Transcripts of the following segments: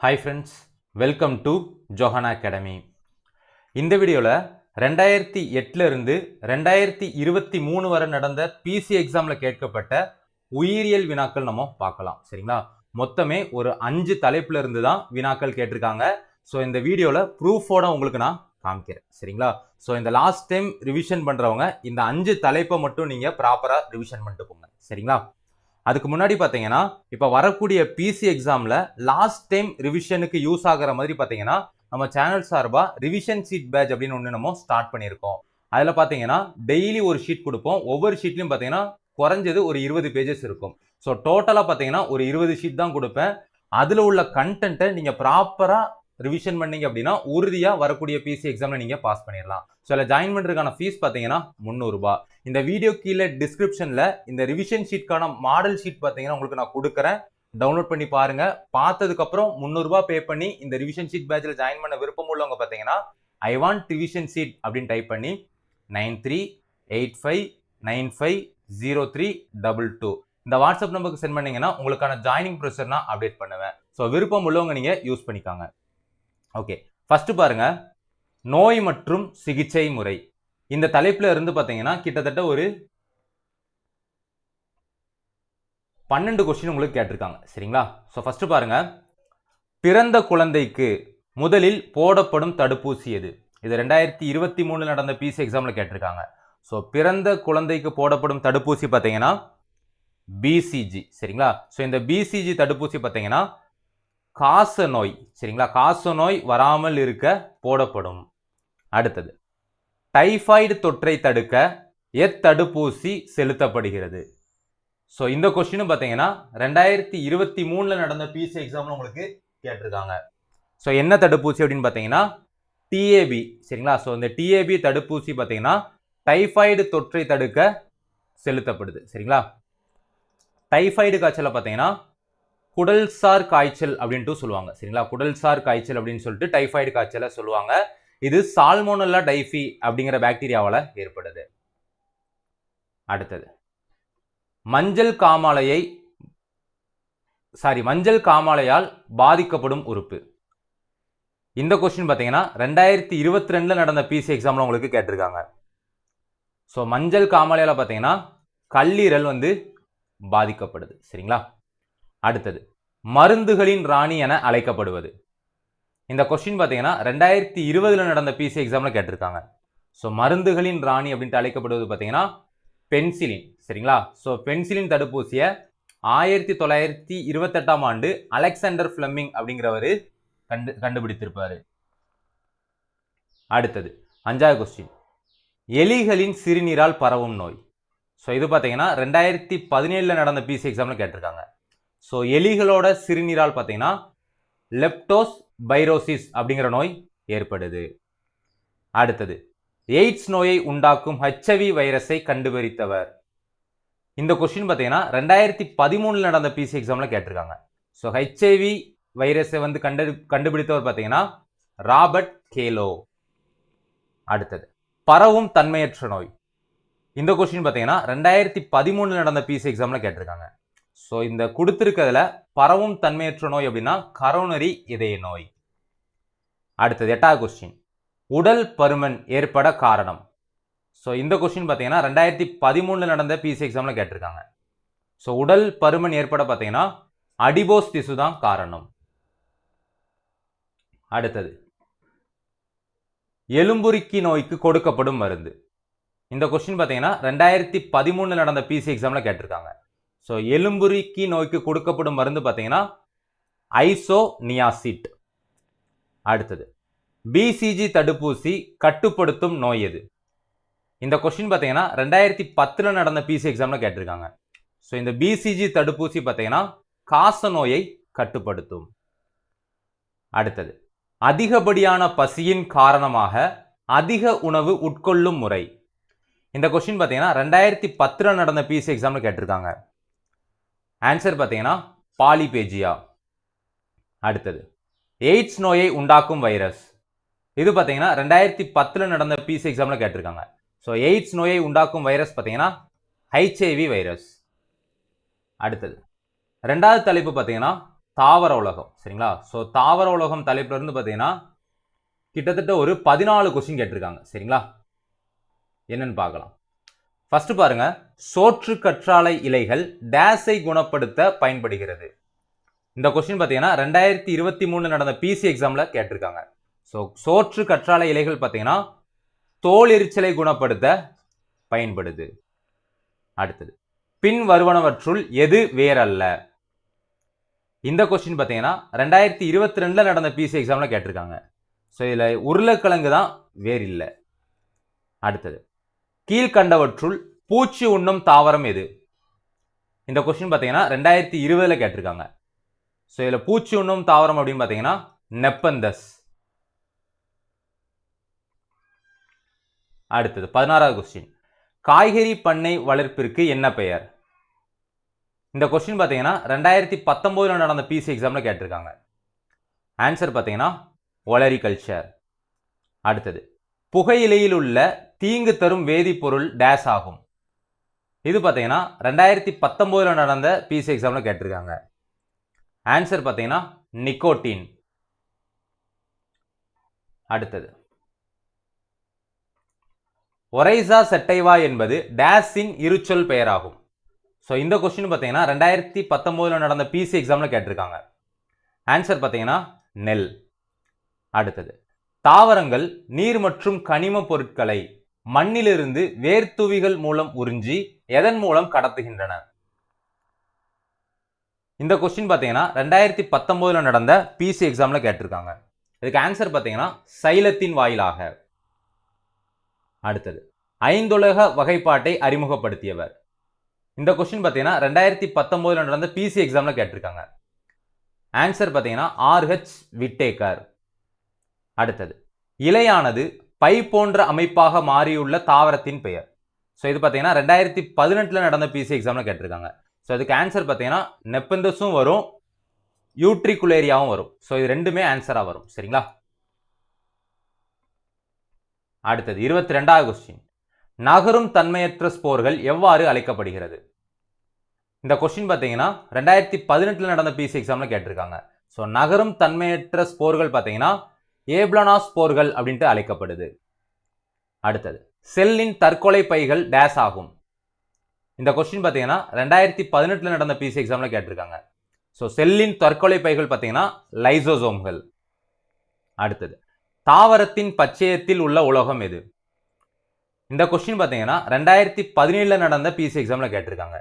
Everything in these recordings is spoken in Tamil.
Hi friends welcome to Johana Academy இந்த வீடியோவில் ரெண்டாயிரத்தி எட்டிலிருந்து ரெண்டாயிரத்தி இருபத்தி மூணு வரை நடந்த பிசி எக்ஸாமில் கேட்கப்பட்ட உயிரியல் வினாக்கள் நம்ம பார்க்கலாம் சரிங்களா? மொத்தமே ஒரு அஞ்சு தலைப்பில் இருந்து தான் வினாக்கள் கேட்டிருக்காங்க. ஸோ இந்த வீடியோவில் ப்ரூஃபோட உங்களுக்கு நான் காமிக்கிறேன் சரிங்களா? ஸோ இந்த லாஸ்ட் டைம் ரிவிஷன் பண்ணுறவங்க இந்த அஞ்சு தலைப்பை மட்டும் நீங்கள் ப்ராப்பராக ரிவிஷன் பண்ணிட்டு போங்க சரிங்களா? அதுக்கு முன்னாடி பார்த்தீங்கன்னா இப்போ வரக்கூடிய பிசி எக்ஸாமில் லாஸ்ட் டைம் ரிவிஷனுக்கு யூஸ் ஆகிற மாதிரி பார்த்தீங்கன்னா நம்ம சேனல் சார்பாக ரிவிஷன் ஷீட் பேட்ச் அப்படின்னு ஒன்று நம்ம ஸ்டார்ட் பண்ணியிருக்கோம். அதில் பார்த்தீங்கன்னா டெய்லி ஒரு ஷீட் கொடுப்போம். ஒவ்வொரு ஷீட்லையும் பார்த்தீங்கன்னா குறைஞ்சது ஒரு இருபது பேஜஸ் இருக்கும். ஸோ டோட்டலாக பார்த்தீங்கன்னா ஒரு இருபது ஷீட் தான் கொடுப்பேன். அதில் உள்ள கண்டென்ட்டை நீங்கள் ப்ராப்பராக ரிவிஷன் பண்ணீங்க அப்படின்னா உறுதியாக வரக்கூடிய பிசி எக்ஸாமில் நீங்கள் பாஸ் பண்ணிடலாம் ஸோ அதில் ஜாயின் பண்ணுறதுக்கான ஃபீஸ் பார்த்தீங்கன்னா முந்நூறுரூபா இந்த வீடியோ கீழே டிஸ்கிரிப்ஷனில் இந்த ரிவிஷன் ஷீட்கான மாடல் ஷீட் பார்த்தீங்கன்னா உங்களுக்கு நான் கொடுக்குறேன். டவுன்லோட் பண்ணி பாருங்க. பார்த்ததுக்கப்புறம் முந்நூறுரூபா பே பண்ணி இந்த ரிவிஷன் ஷீட் பேட்சில் ஜாயின் பண்ண விருப்பம் உள்ளவங்க பார்த்தீங்கன்னா ஐ வாண்ட் ரிவிஷன் ஷீட் அப்படின்னு டைப் பண்ணி nine three eight five nine five zero three double two இந்த வாட்ஸ்அப் நம்பருக்கு சென்ட் பண்ணீங்கன்னா உங்களுக்கான ஜாயினிங் ப்ரொசர் நான் அப்டேட் பண்ணுவேன். ஸோ விருப்பம் உள்ளவங்க நீங்கள் யூஸ் பண்ணிக்காங்க. ஓகே ஃபஸ்ட்டு பாருங்க. நோய் மற்றும் சிகிச்சை முறை. இந்த தலைப்பில் இருந்து பார்த்தீங்கன்னா கிட்டத்தட்ட ஒரு பன்னெண்டு கொஸ்டின் உங்களுக்கு கேட்டிருக்காங்க. சரிங்களா? ஸோ ஃபஸ்ட்டு பாருங்கள் பிறந்த குழந்தைக்கு முதலில் போடப்படும் தடுப்பூசி எது? இது ரெண்டாயிரத்தி இருபத்தி மூணு நடந்த பிசி எக்ஸாமில் கேட்டிருக்காங்க. ஸோ பிறந்த குழந்தைக்கு போடப்படும் தடுப்பூசி பார்த்தீங்கன்னா பிசிஜி சரிங்களா? ஸோ இந்த பிசிஜி தடுப்பூசி பார்த்தீங்கன்னா காச நோய் சரிங்களா? காச நோய் வராமல் இருக்க போடப்படும். அடுத்தது டைஃபாய்டு தொற்றை தடுக்க எத்தடுப்பூசி செலுத்தப்படுகிறது. ஸோ இந்த கொஸ்டினும் பார்த்தீங்கன்னா ரெண்டாயிரத்தி இருபத்தி மூணில் நடந்த பிசி எக்ஸாமில் உங்களுக்கு கேட்டிருக்காங்க. ஸோ என்ன தடுப்பூசி அப்படின்னு பார்த்தீங்கன்னா டிஏபி சரிங்களா? ஸோ இந்த டிஏபி தடுப்பூசி பார்த்தீங்கன்னா டைஃபாய்டு தொற்றை தடுக்க செலுத்தப்படுது சரிங்களா? டைஃபாய்டு காய்ச்சலை பார்த்தீங்கன்னா குடல்சார் காய்ச்சல் அப்படின்ட்டு சொல்லுவாங்க. சரிங்களா? குடல்சார் காய்ச்சல் அப்படின்னு சொல்லிட்டு டைஃபாய்டு காய்ச்சலை சொல்லுவாங்க. இது சால்மோனல்லா டைஃபி அப்படிங்கிற பாக்டீரியாவால் ஏற்படுது. அடுத்தது. மஞ்சள் காமாலையை சாரி மஞ்சள் காமாலையால் பாதிக்கப்படும் உறுப்பு. இந்த கொஸ்டின் பார்த்தீங்கன்னா ரெண்டாயிரத்தி இருபத்தி ரெண்டில் நடந்த பிசி எக்ஸாமில் உங்களுக்கு கேட்டிருக்காங்க. ஸோ மஞ்சள் காமாலையால் பார்த்தீங்கன்னா கல்லீரல் வந்து பாதிக்கப்படுது. சரிங்களா? அடுத்தது மருந்துகளின் ராணி என அழைக்கப்படுவது. இந்த கொஸ்டின் பார்த்தீங்கன்னா ரெண்டாயிரத்தி இருபதில் நடந்த பிசி எக்ஸாமில் கேட்டிருக்காங்க. ஸோ மருந்துகளின் ராணி அப்படின்ட்டு அழைக்கப்படுவது பார்த்தீங்கன்னா பென்சிலின் சரிங்களா? ஸோ பென்சிலின் தடுப்பூசியை ஆயிரத்தி தொள்ளாயிரத்தி இருபத்தெட்டாம் ஆண்டு அலெக்சாண்டர் ஃபிளமிங் அப்படிங்கிறவர் கண்டு கண்டுபிடித்திருப்பார். அடுத்தது அஞ்சாவது கொஸ்டின் எலிகளின் சிறுநீரால் பரவும் நோய். ஸோ இது பார்த்தீங்கன்னா ரெண்டாயிரத்தி பதினேழில் நடந்த பிசி எக்ஸாமில் கேட்டிருக்காங்க. ஸோ எலிகளோட சிறுநீரால் பார்த்தீங்கன்னா லெப்டோஸ் பைரோசிஸ் அப்படிங்கிற நோய் ஏற்படுது. அடுத்தது எய்ட்ஸ் நோயை உண்டாக்கும் ஹெச்ஐவி வைரஸை கண்டுபிடித்தவர். இந்த கொஸ்டின் பார்த்தீங்கன்னா ரெண்டாயிரத்தி பதிமூணில் நடந்த பிசி எக்ஸாமில் கேட்டிருக்காங்க. ஸோ ஹெச்ஐவி வைரஸை வந்து கண்டு கண்டுபிடித்தவர் பார்த்தீங்கன்னா ராபர்ட் கேலோ. அடுத்தது பரவும் தன்மையற்ற நோய். இந்த கொஸ்டின் பார்த்தீங்கன்னா ரெண்டாயிரத்தி பதிமூணில் நடந்த பிசி எக்ஸாமில் கேட்டிருக்காங்க. ஸோ இந்த கொடுத்துருக்கிறதுல பரவும் தன்மையற்ற நோய் அப்படின்னா கரோனரி இதய நோய். அடுத்தது எட்டாவது கொஸ்டின் உடல் பருமன் ஏற்பட காரணம். ஸோ இந்த கொஸ்டின் பார்த்தீங்கன்னா ரெண்டாயிரத்தி பதிமூணில் நடந்த பிசி எக்ஸாமில் கேட்டிருக்காங்க. ஸோ உடல் பருமன் ஏற்பட பார்த்தீங்கன்னா அடிபோஸ் திசு தான் காரணம். அடுத்தது எலும்புருக்கி நோய்க்கு கொடுக்கப்படும் மருந்து. இந்த கொஸ்டின் பார்த்தீங்கன்னா ரெண்டாயிரத்தி பதிமூணில் நடந்த பிசி எக்ஸாமில் கேட்டிருக்காங்க. ஸோ எலும்புரிக்கி நோய்க்கு கொடுக்கப்படும் மருந்து பார்த்தீங்கன்னா ஐசோனியாசிட். அடுத்தது பிசிஜி தடுப்பூசி கட்டுப்படுத்தும் நோய் எது? இந்த கொஸ்டின் பார்த்தீங்கன்னா ரெண்டாயிரத்தி பத்தில் நடந்த பிசி எக்ஸாமில் கேட்டிருக்காங்க. ஸோ இந்த பிசிஜி தடுப்பூசி பார்த்தீங்கன்னா காச நோயை கட்டுப்படுத்தும். அடுத்தது அதிகப்படியான பசியின் காரணமாக அதிக உணவு உட்கொள்ளும் முறை. இந்த கொஸ்டின் பார்த்தீங்கன்னா ரெண்டாயிரத்தி பத்தில் நடந்த பிசி எக்ஸாமில் கேட்டிருக்காங்க. ஆன்சர் பார்த்தீங்கன்னா பாலிபேஜியா அடுத்தது எய்ட்ஸ் நோயை உண்டாக்கும் வைரஸ் இது பார்த்தீங்கன்னா ரெண்டாயிரத்தி பத்தில் நடந்த பிசி எக்ஸாமில் கேட்டிருக்காங்க. ஸோ எய்ட்ஸ் நோயை உண்டாக்கும் வைரஸ் பார்த்தீங்கன்னா ஹைச்ஐவி வைரஸ் அடுத்தது ரெண்டாவது தலைப்பு பார்த்தீங்கன்னா தாவர உலகம். சரிங்களா? ஸோ தாவர உலகம் தலைப்புலேருந்து பார்த்தீங்கன்னா கிட்டத்தட்ட ஒரு பதினாலு கொஸ்டின் கேட்டிருக்காங்க. சரிங்களா? என்னன்னு பார்க்கலாம். ஃபர்ஸ்ட் பாருங்க. சோற்று கற்றாழை இலைகள் டேஸை குணப்படுத்த பயன்படுகிறது. இந்த கொஸ்டின் பார்த்தீங்கன்னா ரெண்டாயிரத்தி இருபத்தி மூணு நடந்த பிசி எக்ஸாமில் கேட்டிருக்காங்க. ஸோ சோற்று கற்றாழை இலைகள் பார்த்தீங்கன்னா தோல் எரிச்சலை குணப்படுத்த பயன்படுது. அடுத்தது பின் வருவனவற்றுள் எது வேறல்ல? இந்த கொஸ்டின் பார்த்தீங்கன்னா ரெண்டாயிரத்தி இருபத்தி ரெண்டில் நடந்த பிசி எக்ஸாமில் கேட்டிருக்காங்க. ஸோ இதில் உருளைக்கிழங்கு தான் வேறு இல்லை அடுத்தது கீழ்கண்டவற்றுள் பூச்சி உண்ணும் தாவரம் எது? இந்த கொஸ்டின் பார்த்தீங்கன்னா ரெண்டாயிரத்தி இருபதில் கேட்டிருக்காங்க. ஸோ இதில் பூச்சி உண்ணும் தாவரம் அப்படின்னு பார்த்தீங்கன்னா நெப்பந்தஸ். அடுத்தது பதினாறாவது கொஸ்டின் காய்கறி பண்ணை வளர்ப்பிற்கு என்ன பெயர்? இந்த கொஸ்டின் பார்த்தீங்கன்னா ரெண்டாயிரத்தி பத்தொம்போதில் நடந்த பிசி எக்ஸாமில் கேட்டிருக்காங்க. ஆன்சர் பார்த்தீங்கன்னா ஒலரிகல்ச்சர் அடுத்தது புகையிலையில் உள்ள தீங்கு தரும் வேதிப்பொருள் டேஸ் ஆகும். இது பார்த்தீங்கன்னா ரெண்டாயிரத்தி பத்தொம்போதில் நடந்த பிசி எக்ஸாமில் கேட்டிருக்காங்க. ஆன்சர் பார்த்தீங்கன்னா நிக்கோட்டின் அடுத்தது. ஒரைசா செட்டைவா என்பது டேஸின் இருச்சொல் பெயராகும். ஸோ இந்த கொஸ்டின் பார்த்தீங்கன்னா ரெண்டாயிரத்தி பத்தொம்போதில் நடந்த பிசி எக்ஸாமில் கேட்டிருக்காங்க. ஆன்சர் பார்த்தீங்கன்னா நெல். அடுத்தது. தாவரங்கள் நீர் மற்றும் கனிம பொருட்களை மண்ணிலிருந்து வேர்த்துவிகள் மூலம் உறிஞ்சி எதன் மூலம் கடத்துகின்றன? இந்த கொஸ்டின் பார்த்தீங்கன்னா ரெண்டாயிரத்தி பத்தொம்போதில் நடந்த பிசி எக்ஸாமில் கேட்டிருக்காங்க. இதுக்கு ஆன்சர் பார்த்தீங்கன்னா சைலத்தின் வாயிலாக. அடுத்தது ஐந்துலக வகைப்பாட்டை அறிமுகப்படுத்தியவர். இந்த கொஸ்டின் பார்த்தீங்கன்னா ரெண்டாயிரத்தி பத்தொம்போதில் நடந்த பிசி எக்ஸாமில் கேட்டிருக்காங்க. ஆன்சர் பார்த்தீங்கன்னா ஆர்ஹெச் விட்டேக்கர் அடுத்தது இலையானது பை போன்ற அமைப்பாக மாறியுள்ள தாவரத்தின் பெயர். ஸோ இது பார்த்தீங்கன்னா ரெண்டாயிரத்தி பதினெட்டில் நடந்த பிசி எக்ஸாமில் கேட்டிருக்காங்க. ஸோ அதுக்கு ஆன்சர் பார்த்தீங்கன்னா நெப்பந்தஸும் வரும் யூட்ரிகுலேரியாவும் வரும். ஸோ இது ரெண்டுமே ஆன்சராக வரும். சரிங்களா? அடுத்தது இருபத்தி ரெண்டாவது கொஸ்டின் நகரும் தன்மையற்ற ஸ்போர்கள் எவ்வாறு அழைக்கப்படுகிறது? இந்த கொஸ்டின் பார்த்தீங்கன்னா ரெண்டாயிரத்தி பதினெட்டில் நடந்த பிசி எக்ஸாமில் கேட்டிருக்காங்க. ஸோ நகரும் தன்மையற்ற ஸ்போர்கள் பார்த்தீங்கன்னா ஏப்ளனாஸ் போர்கள் அப்படின்ட்டு அழைக்கப்படுது. அடுத்தது செல்லின் தற்கொலை பைகள் டேஸ் ஆகும். இந்த கொஸ்டின் பார்த்தீங்கன்னா ரெண்டாயிரத்தி பதினெட்டில் நடந்த பிசி எக்ஸாமில் கேட்டிருக்காங்க. ஸோ செல்லின் தற்கொலை பைகள் பார்த்தீங்கன்னா லைசோசோம்கள். அடுத்தது தாவரத்தின் பச்சையத்தில் உள்ள உலோகம் எது? இந்த கொஸ்டின் பார்த்தீங்கன்னா ரெண்டாயிரத்தி பதினேழில் நடந்த பிசி எக்ஸாமில் கேட்டிருக்காங்க.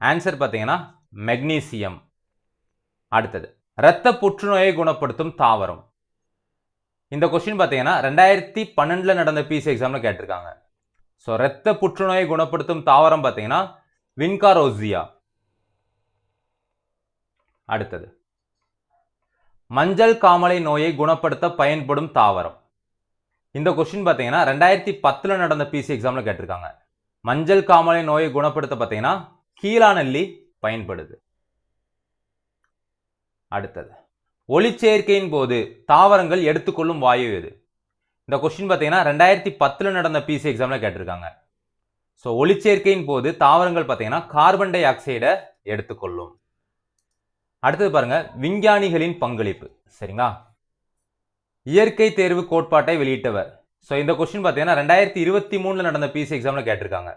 ஆன்சர் பார்த்தீங்கன்னா மெக்னீசியம் அடுத்தது இரத்த புற்றுநோயை குணப்படுத்தும் தாவரம். இந்த கொஸ்டின் பார்த்தீங்கன்னா ரெண்டாயிரத்தி பன்னெண்டில் நடந்த பிசி எக்ஸாமில் கேட்டிருக்காங்க. ஸோ இரத்த புற்றுநோயை குணப்படுத்தும் தாவரம் பார்த்தீங்கன்னா வின்காரோசியா. அடுத்தது. மஞ்சள் காமலை நோயை குணப்படுத்த பயன்படும் தாவரம். இந்த கொஸ்டின் பார்த்தீங்கன்னா ரெண்டாயிரத்தி பத்தில் நடந்த பிசி எக்ஸாமில் கேட்டிருக்காங்க. மஞ்சள் காமலை நோயை குணப்படுத்த பார்த்தீங்கன்னா கீழாநெல்லி பயன்படுது. அடுத்தது. ஒளிச்சேர்க்கையின் போது தாவரங்கள் எடுத்துக்கொள்ளும் வாயு எது? இந்த கொஸ்டின் பார்த்தீங்கன்னா ரெண்டாயிரத்தி பத்தில் நடந்த பிசி எக்ஸாமில் கேட்டிருக்காங்க. ஸோ ஒளிச்சேர்க்கையின் போது தாவரங்கள் பார்த்தீங்கன்னா கார்பன் டை ஆக்சைடை எடுத்துக்கொள்ளும். அடுத்தது பாருங்க விஞ்ஞானிகளின் பங்களிப்பு. சரிங்களா? இயற்கை தேர்வு கோட்பாட்டை வெளியிட்டவர். ஸோ இந்த கொஸ்டின் பார்த்தீங்கன்னா ரெண்டாயிரத்தி இருபத்தி மூணில் நடந்த பிசி எக்ஸாமில் கேட்டிருக்காங்க.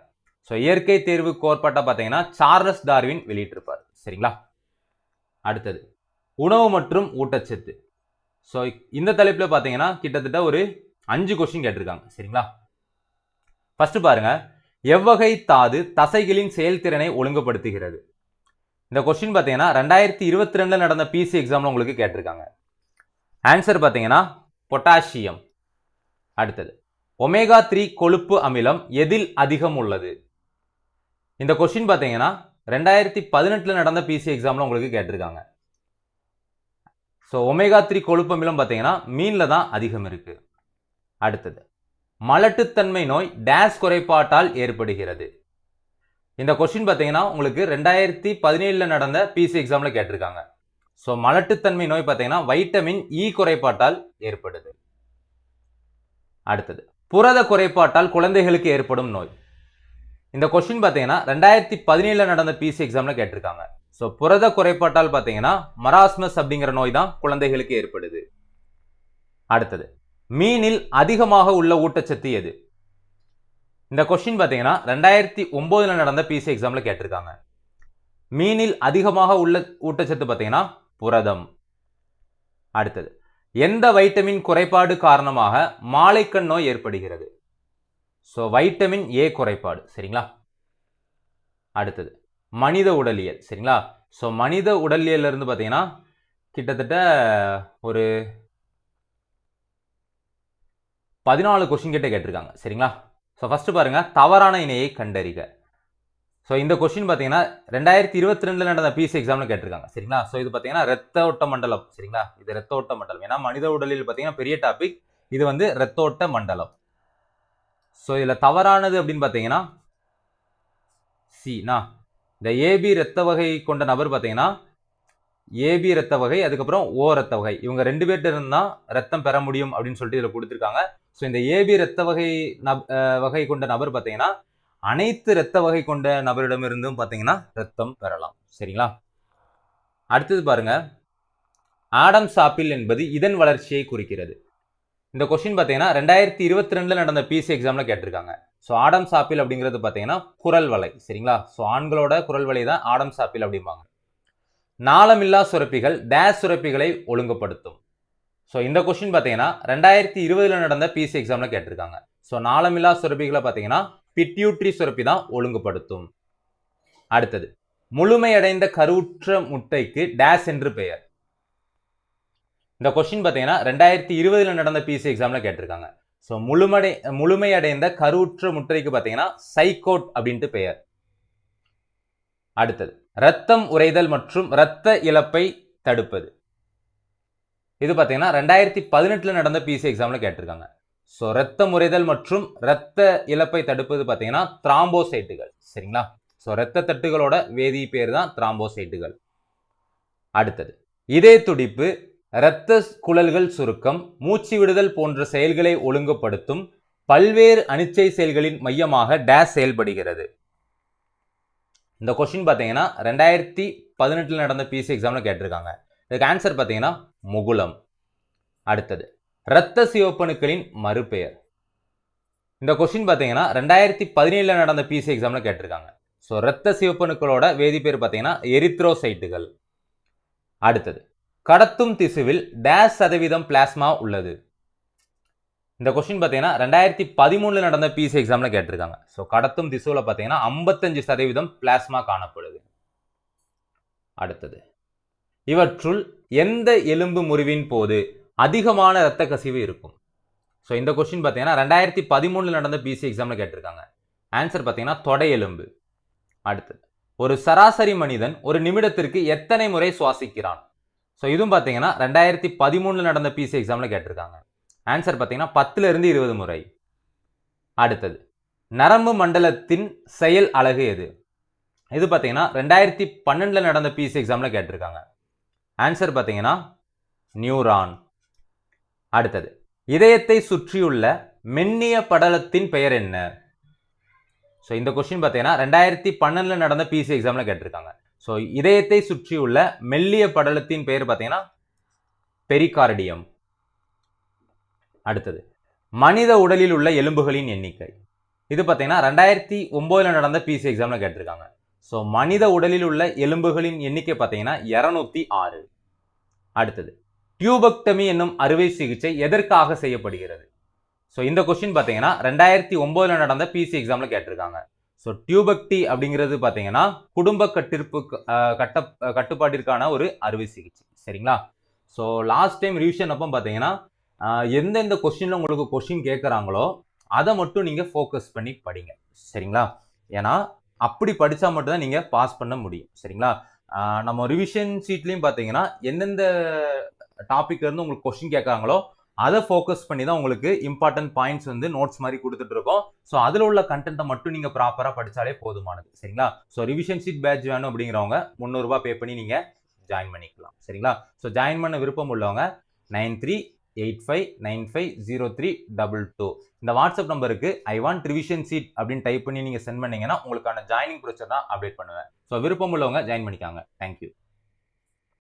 ஸோ இயற்கை தேர்வு கோட்பாட்டை பார்த்தீங்கன்னா சார்லஸ் டார்வின் வெளியிட்டிருப்பார். சரிங்களா? அடுத்தது உணவு மற்றும் ஊட்டச்சத்து. ஸோ இந்த தலைப்பில் பார்த்தீங்கன்னா கிட்டத்தட்ட ஒரு அஞ்சு கொஸ்டின் கேட்டிருக்காங்க. சரிங்களா? ஃபஸ்ட்டு பாருங்க. எவ்வகை தாது தசைகளின் செயல்திறனை ஒழுங்குபடுத்துகிறது? இந்த கொஸ்டின் பார்த்தீங்கன்னா ரெண்டாயிரத்தி இருபத்தி ரெண்டில் நடந்த பிசி எக்ஸாமில் உங்களுக்கு கேட்டிருக்காங்க. ஆன்சர் பார்த்தீங்கன்னா பொட்டாசியம். அடுத்தது. ஒமேகா த்ரீ கொழுப்பு அமிலம் எதில் அதிகம் உள்ளது? இந்த கொஸ்டின் பார்த்தீங்கன்னா ரெண்டாயிரத்தி பதினெட்டில் நடந்த பிசி எக்ஸாமில் உங்களுக்கு கேட்டிருக்காங்க. ஸோ ஒமேகா த்ரீ கொழுப்பமிலம் பார்த்தீங்கன்னா மீனில் தான் அதிகம் இருக்கு. அடுத்தது மலட்டுத்தன்மை நோய் டேஸ் குறைபாட்டால் ஏற்படுகிறது. இந்த கொஸ்டின் பார்த்தீங்கன்னா உங்களுக்கு ரெண்டாயிரத்தி பதினேழில் நடந்த பிசி எக்ஸாமில் கேட்டிருக்காங்க. ஸோ மலட்டுத்தன்மை நோய் பார்த்தீங்கன்னா வைட்டமின் இ e குறைபாட்டால் ஏற்படுது. அடுத்தது புரத குறைபாட்டால் குழந்தைகளுக்கு ஏற்படும் நோய். இந்த கொஸ்டின் பார்த்தீங்கன்னா ரெண்டாயிரத்தி பதினேழில் நடந்த பிசி எக்ஸாமில் கேட்டிருக்காங்க. ஸோ புரத குறைபாட்டால் பார்த்தீங்கன்னா மராஸ்மஸ் அப்படிங்கிற நோய் தான் குழந்தைகளுக்கு ஏற்படுது. அடுத்தது மீனில் அதிகமாக உள்ள ஊட்டச்சத்து எது? இந்த கொஸ்டின் பார்த்தீங்கன்னா ரெண்டாயிரத்தி ஒம்போதில் நடந்த பிசி எக்ஸாமில் கேட்டிருக்காங்க. மீனில் அதிகமாக உள்ள ஊட்டச்சத்து பார்த்தீங்கன்னா புரதம். அடுத்தது எந்த வைட்டமின் குறைபாடு காரணமாக மாலைக்கண் நோய் ஏற்படுகிறது? ஸோ வைட்டமின் ஏ குறைபாடு சரிங்களா? அடுத்தது மனித உடலியல் சரிங்களா? ஸோ மனித உடலியல்ல இருந்து பார்த்தீங்கன்னா கிட்டத்தட்ட ஒரு பதினாலு கொஷின் கிட்ட கேட்டிருக்காங்க சரிங்களா? ஸோ ஃபஸ்ட்டு பாருங்க தவறான இணையை கண்டறிக. ஸோ இந்த கொஷின் பார்த்தீங்கன்னா ரெண்டாயிரத்தி இருபத்தி ரெண்டில் நடந்த பிசி எக்ஸாமில் கேட்டிருக்காங்க சரிங்களா? ஸோ இது பார்த்தீங்கன்னா ரத்த ஓட்ட மண்டலம் சரிங்களா? இது ரத்த ஓட்ட மண்டலம். ஏன்னா மனித உடலில் பார்த்தீங்கன்னா பெரிய டாபிக் இது வந்து ரத்த ஓட்ட மண்டலம். ஸோ இதில் தவறானது அப்படின்னு பார்த்தீங்கன்னா சினா இந்த ஏபி ரத்த வகை கொண்ட நபர் பார்த்தீங்கன்னா ஏபி ரத்த வகை அதுக்கப்புறம் ஓ ரத்த வகை. இவங்க ரெண்டு பேர்கிட்ட இருந்தால் ரத்தம் பெற முடியும் அப்படின்னு சொல்லிட்டு இதில் கொடுத்துருக்காங்க. ஸோ இந்த ஏபி ரத்த வகை நப் வகை கொண்ட நபர் பார்த்தீங்கன்னா அனைத்து இரத்த வகை கொண்ட நபரிடமிருந்தும் பார்த்தீங்கன்னா ரத்தம் பெறலாம். சரிங்களா? அடுத்தது பாருங்க. ஆடம் சாப்பிள் என்பது இதன் வளர்ச்சியை குறிக்கிறது. இந்த கொஸ்டின் பார்த்தீங்கன்னா ரெண்டாயிரத்தி இருபத்தி ரெண்டில் நடந்த பிசி எக்ஸாமில் கேட்டிருக்காங்க. ஸோ ஆடம்ஸ் ஆப்பிள் அப்படிங்கிறது பார்த்தீங்கன்னா குரல் வலை சரிங்களா? ஸோ ஆண்களோட குரல் வலை தான் ஆடம்ஸ் ஆப்பிள் அப்படிம்பாங்க. நாளமில்லா சுரப்பிகள் டேஸ் சுரப்பிகளை ஒழுங்குபடுத்தும். ஸோ இந்த கொஸ்டின் பார்த்தீங்கன்னா ரெண்டாயிரத்தி இருபதில் நடந்த பிசி எக்ஸாமில் கேட்டிருக்காங்க. ஸோ நாளமில்லா சுரப்பிகளை பார்த்தீங்கன்னா பிட்யூட்ரி சுரப்பி தான் ஒழுங்குபடுத்தும். அடுத்தது முழுமையடைந்த கருவுற்ற முட்டைக்கு டேஸ் என்று பெயர். இந்த கொஸ்டின் பார்த்தீங்கன்னா ரெண்டாயிரத்தி இருபதில் நடந்த பிசி எக்ஸாமில் கேட்டிருக்காங்க. ஸோ முழுமடை முழுமையடைந்த கருவுற்ற முட்டைக்கு பார்த்தீங்கன்னா சைகோட் அப்படின்ட்டு பெயர். அடுத்தது ரத்தம் உறைதல் மற்றும் இரத்த இழப்பை தடுப்பது. இது பார்த்தீங்கன்னா ரெண்டாயிரத்தி பதினெட்டில் நடந்த பிசி எக்ஸாமில் கேட்டிருக்காங்க. ஸோ ரத்த முறைதல் மற்றும் இரத்த இழப்பை தடுப்பது பார்த்தீங்கன்னா திராம்போசைட்டுகள் சரிங்களா? ஸோ இரத்த தட்டுகளோட வேதி பேர் தான் திராம்போசைட்டுகள் அடுத்தது இதய துடிப்பு இரத்த குழல்கள் சுருக்கம் மூச்சு விடுதல் போன்ற செயல்களை ஒழுங்குபடுத்தும் பல்வேறு அனிச்சை செயல்களின் மையமாக டேஸ் செயல்படுகிறது. இந்த கொஷின் பார்த்தீங்கன்னா ரெண்டாயிரத்தி பதினெட்டில் நடந்த பிசி எக்ஸாம்ல கேட்டிருக்காங்க. இதுக்கு ஆன்சர் பார்த்தீங்கன்னா முகுலம் அடுத்தது இரத்த சிவப்பணுக்களின் மறுபெயர். இந்த கொஸ்டின் பார்த்தீங்கன்னா ரெண்டாயிரத்தி பதினேழில் நடந்த பிசி எக்ஸாம்ல கேட்டிருக்காங்க. ஸோ இரத்த சிவப்பணுக்களோட வேதிப்பேர் பார்த்தீங்கன்னா எரித்ரோசைட்டுகள். அடுத்தது கடத்தும் திசுவில் டேஸ் சதவீதம் பிளாஸ்மா உள்ளது. இந்த கொஸ்டின் பார்த்தீங்கன்னா ரெண்டாயிரத்தி பதிமூணில் நடந்த பிசி எக்ஸாமில் கேட்டிருக்காங்க. ஸோ கடத்தும் திசுவில் பார்த்தீங்கன்னா ஐம்பத்தஞ்சு சதவீதம் பிளாஸ்மா காணப்படுது. அடுத்தது. இவற்றுள் எந்த எலும்பு முறிவின் போது அதிகமான இரத்த கசிவு இருக்கும்? ஸோ இந்த கொஸ்டின் பார்த்தீங்கன்னா ரெண்டாயிரத்தி பதிமூணில் நடந்த பிசி எக்ஸாமில் கேட்டிருக்காங்க. ஆன்சர் பார்த்தீங்கன்னா தொடை எலும்பு. அடுத்தது. ஒரு சராசரி மனிதன் ஒரு நிமிடத்திற்கு எத்தனை முறை சுவாசிக்கிறான்? ஸோ இதுவும் பார்த்தீங்கன்னா ரெண்டாயிரத்தி பதிமூணில் நடந்த பிசி எக்ஸாமில் கேட்டிருக்காங்க. ஆன்சர் பார்த்தீங்கன்னா பத்துலேருந்து இருபது முறை. அடுத்தது நரம்பு மண்டலத்தின் செயல் அழகு எது? இது பார்த்தீங்கன்னா ரெண்டாயிரத்தி பன்னெண்டில் நடந்த பிசி எக்ஸாமில் கேட்டிருக்காங்க. ஆன்சர் பார்த்தீங்கன்னா நியூரான் அடுத்தது இதயத்தை சுற்றியுள்ள மென்னிய படலத்தின் பெயர் என்ன? ஸோ இந்த கொஸ்டின் பார்த்தீங்கன்னா ரெண்டாயிரத்தி பன்னெண்டில் நடந்த பிசி எக்ஸாமில் கேட்டிருக்காங்க. ஸோ இதயத்தை சுற்றியுள்ள மெல்லிய படலத்தின் பெயர் பார்த்தீங்கன்னா பெரிகார்டியம். அடுத்தது மனித உடலில் உள்ள எலும்புகளின் எண்ணிக்கை. இது பார்த்தீங்கன்னா ரெண்டாயிரத்தி ஒம்போதில் நடந்த பிசி எக்ஸாமில் கேட்டிருக்காங்க. ஸோ மனித உடலில் உள்ள எலும்புகளின் எண்ணிக்கை பார்த்தீங்கன்னா இரநூத்தி ஆறு. அடுத்தது டியூபக்டமி என்னும் அறுவை சிகிச்சை எதற்காக செய்யப்படுகிறது? ஸோ இந்த கொஸ்டின் பார்த்தீங்கன்னா ரெண்டாயிரத்தி ஒம்போதில் நடந்த பிசி எக்ஸாமில் கேட்டிருக்காங்க. ஸோ டியூபக்டி அப்படிங்கிறது பார்த்தீங்கன்னா குடும்ப கட்டிருப்பு கட்ட கட்டுப்பாட்டிற்கான ஒரு அறுவை சிகிச்சை. சரிங்களா? ஸோ லாஸ்ட் டைம் ரிவிஷன் அப்போ பார்த்தீங்கன்னா எந்தெந்த கொஸ்டின்ல உங்களுக்கு கொஸ்டின் கேட்குறாங்களோ அதை மட்டும் நீங்கள் ஃபோக்கஸ் பண்ணி படிங்க. சரிங்களா? ஏன்னா அப்படி படித்தா மட்டும்தான் நீங்கள் பாஸ் பண்ண முடியும். சரிங்களா? நம்ம ரிவிஷன் சீட்லேயும் பார்த்தீங்கன்னா எந்தெந்த டாப்பிக்லேருந்து உங்களுக்கு கொஸ்டின் கேட்குறாங்களோ அதை ஃபோக்கஸ் பண்ணி தான் உங்களுக்கு இம்பார்ட்டன்ட் பாயிண்ட்ஸ் வந்து நோட்ஸ் மாதிரி கொடுத்துட்டு இருக்கோம் ஸோ அதில் உள்ள கண்டென்ட்டை மட்டும் நீங்கள் ப்ராப்பராக படித்தாலே போதுமானது. சரிங்களா? ஸோ ரிவிஷன் சீட் பேட்ச் வேணும் அப்படிங்கிறவங்க முந்நூறுரூபா பே பண்ணி நீங்கள் ஜாயின் பண்ணிக்கலாம். சரிங்களா? ஸோ ஜாயின் பண்ண விருப்பம் உள்ளவங்க nine three eight five nine five zero three double two இந்த வாட்ஸ்அப் நம்பருக்கு ஐ வாண்ட் ரிவிஷன் சீட் அப்படின்னு டைப் பண்ணி நீங்கள் சென்ட் பண்ணீங்கன்னா உங்களுக்கான ஜாயினிங் ப்ரொசர் தான் அப்டேட் பண்ணுவேன். ஸோ விருப்பம் உள்ளவங்க ஜாயின் பண்ணிக்காங்க. தேங்க்யூ